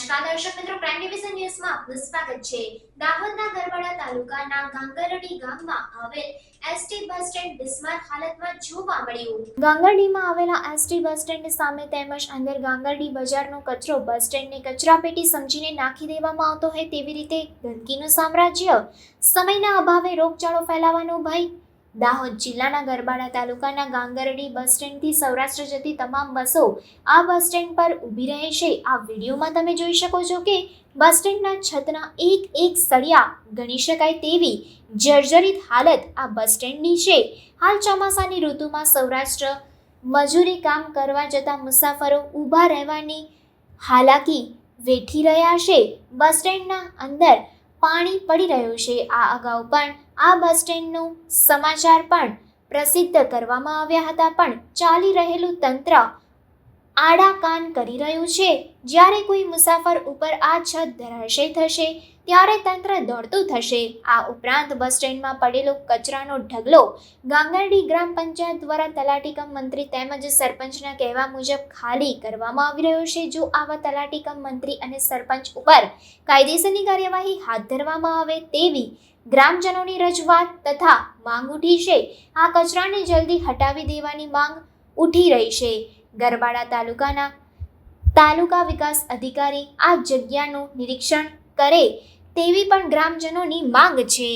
નમસ્કાર દર્શક મિત્રો પ્રાઇમ ડિવિઝન ન્યૂઝમાં આપનું સ્વાગત છે. દાહોદના ગરવાડા તાલુકાના ગાંગરડી ગામમાં આવેલ એસટી બસ સ્ટેન્ડ બિસ્માર હાલતમાં જોવા મળ્યું. ગાંગરડીમાં આવેલા એસટી બસ સ્ટેન્ડ સામે તેમજ અંદર ગાંગરડી બજારનો કચરો બસ સ્ટેન્ડની કચરાપેટી સમજીને નાખી દેવામાં આવતો હોય તેવી રીતે ગંદકીનું સામ્રાજ્ય. સમયના અભાવે રોગચાળો ફેલાવાનો ભય દાહોદ જિલ્લાના ગરબાડા તાલુકાના ગાંગરડી બસ સ્ટેન્ડથી સૌરાષ્ટ્ર જતી તમામ બસો આ બસ સ્ટેન્ડ પર ઊભી રહે છે. આ વિડીયોમાં તમે જોઈ શકો છો કે બસ સ્ટેન્ડના છતના એક એક સળિયા ગણી શકાય તેવી જર્જરિત હાલત આ બસ સ્ટેન્ડની છે. હાલ ચોમાસાની ઋતુમાં સૌરાષ્ટ્ર મજૂરી કામ કરવા જતા મુસાફરો ઊભા રહેવાની હાલાકી વેઠી રહ્યા છે. બસ સ્ટેન્ડના અંદર પાણી પડી રહ્યું છે. આ અગાઉ પણ આ બસ સ્ટેન્ડનું સમાચાર પણ પ્રસિદ્ધ કરવામાં આવ્યા હતા. પણ ચાલી રહેલું તંત્ર આડા કાન કરી રહ્યું છે. જ્યારે કોઈ મુસાફર ઉપર આ છત ધરાશય થશે, ત્યારે તંત્ર દોડતું થશે. આ ઉપરાંત બસ સ્ટેન્ડમાં પડેલો કચરાનો ઢગલો ગાંગરડી ગ્રામ પંચાયત દ્વારા તલાટી કમ મંત્રી તેમજ સરપંચના કહેવા મુજબ ખાલી કરવામાં આવી રહ્યો છે. જો આવા તલાટી કમ મંત્રી અને સરપંચ ઉપર કાયદેસરની કાર્યવાહી હાથ ધરવામાં આવે તેવી ગ્રામજનોની રજૂઆત તથા માંગ ઉઠી છે, આ કચરાને જલ્દી હટાવી દેવાની માંગ ઉઠી રહી છે. ગરબાડા તાલુકાના તાલુકા વિકાસ અધિકારી આ જગ્યાનું નિરીક્ષણ કરે તેવી પણ ગ્રામજનોની માંગ છે.